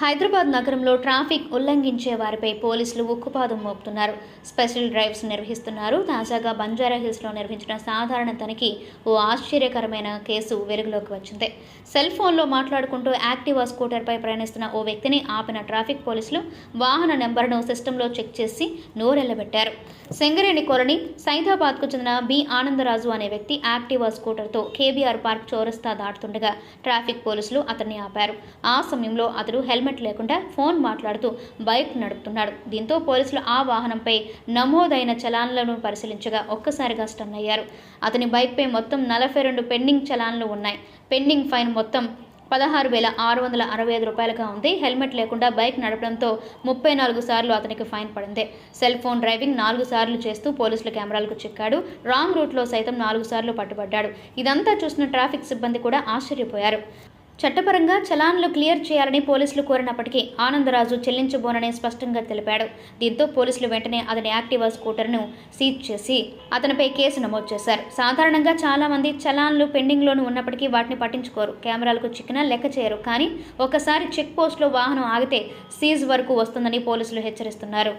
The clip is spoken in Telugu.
హైదరాబాద్ నగరంలో ట్రాఫిక్ ఉల్లంఘించే వారిపై పోలీసులు ఉక్కుపాదం మోపుతున్నారు. స్పెషల్ డ్రైవ్స్ నిర్వహిస్తున్నారు. తాజాగా బంజారా హిల్స్లో నిర్వహించిన సాధారణ తనిఖీ ఓ ఆశ్చర్యకరమైన కేసు వెలుగులోకి వచ్చింది. సెల్ ఫోన్లో మాట్లాడుకుంటూ యాక్టివా స్కూటర్పై ప్రయాణిస్తున్న ఓ వ్యక్తిని ఆపిన ట్రాఫిక్ పోలీసులు వాహన నెంబర్ను సిస్టంలో చెక్ చేసి నోరెళ్ళబెట్టారు సింగరేణి కాలనీ సైదాబాద్కు చెందిన బి ఆనందరాజు అనే వ్యక్తి యాక్టివా స్కూటర్తో కేబీఆర్ పార్క్ చౌరస్తా దాటుతుండగా ట్రాఫిక్ పోలీసులు అతన్ని ఆపారు. ఆ సమయంలో అతడు హెల్మెట్ హెల్మెట్ లేకుండా ఫోన్ మాట్లాడుతూ బైక్ నడుపుతున్నాడు. దీంతో పోలీసులు ఆ వాహనంపై నమోదైన చలాన్లను పరిశీలించగా ఒక్కసారిగా స్టన్ అయ్యారు. అతని బైక్పై మొత్తం నలభై రెండు పెండింగ్ చలాన్లు ఉన్నాయి. పెండింగ్ ఫైన్ మొత్తం పదహారు వేల ఆరు వందల అరవై ఐదు రూపాయలుగా ఉంది. హెల్మెట్ లేకుండా బైక్ నడపడంతో ముప్పై నాలుగు సార్లు అతనికి ఫైన్ పడింది. సెల్ ఫోన్ డ్రైవింగ్ నాలుగు సార్లు చేస్తూ పోలీసుల కెమెరాలకు చిక్కాడు. రాంగ్ రూట్లో సైతం నాలుగు సార్లు పట్టుబడ్డాడు. ఇదంతా చూసిన ట్రాఫిక్ సిబ్బంది కూడా ఆశ్చర్యపోయారు. చట్టపరంగా చలాన్లు క్లియర్ చేయాలని పోలీసులు కోరినప్పటికీ ఆనందరాజు చెల్లించబోనని స్పష్టంగా తెలిపాడు. దీంతో పోలీసులు వెంటనే అతని యాక్టివా స్కూటర్ను సీజ్ చేసి అతనిపై కేసు నమోదు చేశారు. సాధారణంగా చాలామంది చలాన్లు పెండింగ్లోనూ ఉన్నప్పటికీ వాటిని పట్టించుకోరు. కెమెరాలకు చిక్కినా లెక్క చేయరు. కానీ ఒకసారి చెక్ పోస్ట్లో వాహనం ఆగితే సీజ్ వరకు వస్తుందని పోలీసులు హెచ్చరిస్తున్నారు.